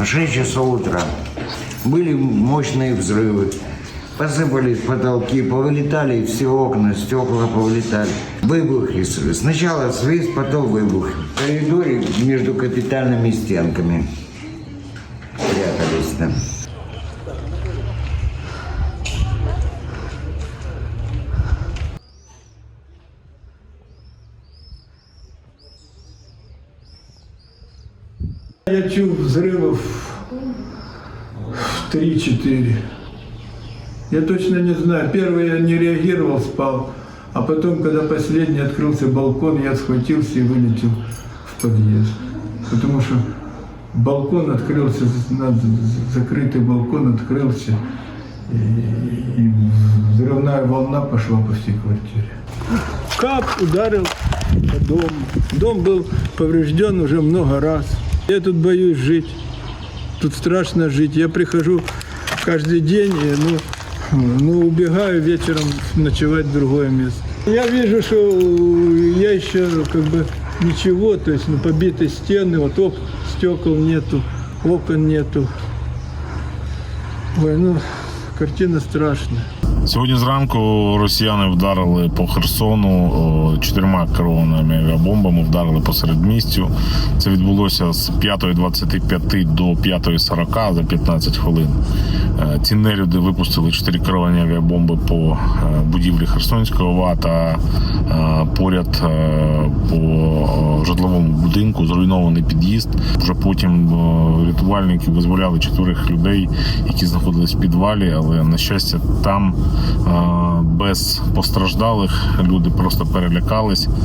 В 6 часов утра были мощные взрывы. Посыпались потолки, повылетали все окна, стекла повылетали. Выбухи. Сначала свист, потом выбух. В коридоре между капитальными стенками прятались там. Я чув взрывов в 3-4. Я точно не знаю. Первый я не реагировал, спал. А потом, когда последний открылся балкон, я схватился и вылетел в подъезд. Потому что балкон открылся, закрытый балкон открылся. И, и взрывная волна пошла по всей квартире. Кап ударил по дому. Дом был поврежден уже много раз. Я тут боюсь жить. Тут страшно жить. Я прихожу каждый день, и, ну, ну, убегаю вечером ночевать в другое место. Я вижу, что я еще как бы ничего, то есть ну, побиты стены, вот оп, стекол нету, окон нету. Ой, ну, картина страшная. Сьогодні зранку росіяни вдарили по Херсону чотирма керованими авіабомбами, вдарили по середмістю. Це відбулося з 5.25 до 5.40 за 15 хвилин. Е, Ці нелюди випустили чотири керовані авіабомби по е, будівлі Херсонського ОВА та е, поряд е, по е, житловому будинку зруйнований під'їзд. Вже потім е, рятувальники визволяли чотирьох людей, які знаходились в підвалі, але на щастя там без постраждалих люди просто перелякались.